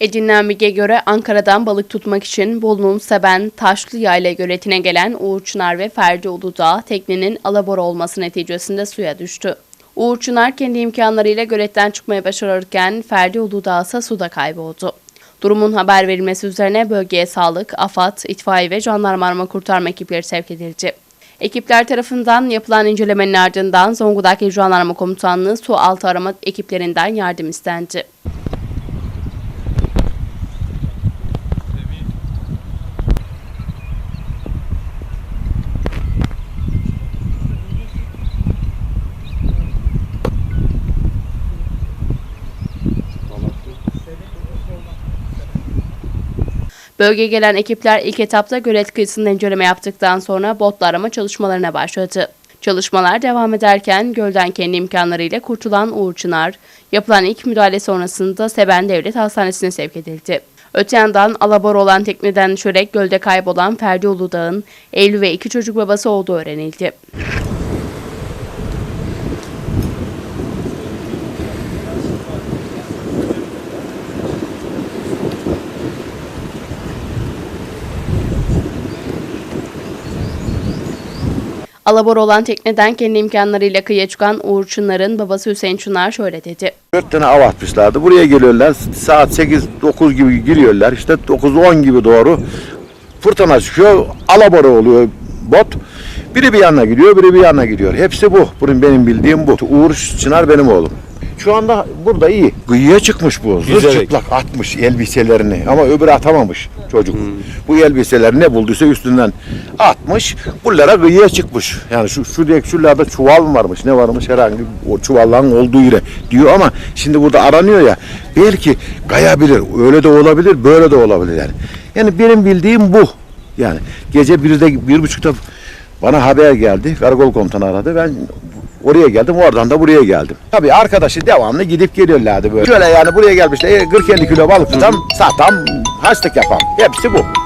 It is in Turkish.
Edinilen bilgiye göre Ankara'dan balık tutmak için Bolu'nun Seben Taşlı Yayla göletine gelen Uğur Çınar ve Ferdi Uludağ teknenin alabora olması neticesinde suya düştü. Uğur Çınar kendi imkanlarıyla göletten çıkmaya başarırken Ferdi Uludağ ise suda kayboldu. Durumun haber verilmesi üzerine bölgeye sağlık, AFAD, itfaiye ve jandarma kurtarma ekipleri sevk edildi. Ekipler tarafından yapılan incelemenin ardından Zonguldak İl Jandarma Komutanlığı su altı arama ekiplerinden yardım istendi. Bölgeye gelen ekipler ilk etapta gölet kıyısında inceleme yaptıktan sonra botla arama çalışmalarına başladı. Çalışmalar devam ederken gölden kendi imkanlarıyla kurtulan Uğur Çınar, yapılan ilk müdahale sonrasında Seben Devlet Hastanesi'ne sevk edildi. Öte yandan alabor olan tekneden düşerek gölde kaybolan Ferdi Uludağ'ın evli ve iki çocuk babası olduğu öğrenildi. Alabor olan tekneden kendi imkanlarıyla kıyıya çıkan Uğur Çınar'ın babası Hüseyin Çınar şöyle dedi. Dört tane av atmışlardı. Buraya geliyorlar. Saat 8-9 gibi giriyorlar. İşte 9-10 gibi doğru fırtına çıkıyor. Alabora oluyor bot. Biri bir yana gidiyor, biri bir yana gidiyor. Hepsi bu. Bunun benim bildiğim bu. Uğur Çınar benim oğlum. Şu anda burada iyi. Kıyıya çıkmış bu. Zır Yüzerek. çıplak atmış elbiselerini. Ama öbürü atamamış çocuk. Bu elbiseleri ne bulduysa üstünden atmış. Buralara kıyıya çıkmış. Yani şu şuraya şuralarda çuval mı varmış ne varmış herhangi bir o çuvalların olduğu yere diyor ama şimdi burada aranıyor ya belki kayabilir. Öyle de olabilir böyle de olabilir yani. Yani benim bildiğim bu. Yani gece birde bir buçukta bana haber geldi. Karakol komutanı aradı. Ben oraya geldim. Oradan da buraya geldim. Tabii arkadaşı devamlı gidip geliyorlardı böyle. Şöyle yani buraya gelmişler. e, 40-50 kilo balık tutam, satam, haçlık yapam. Hepsi bu.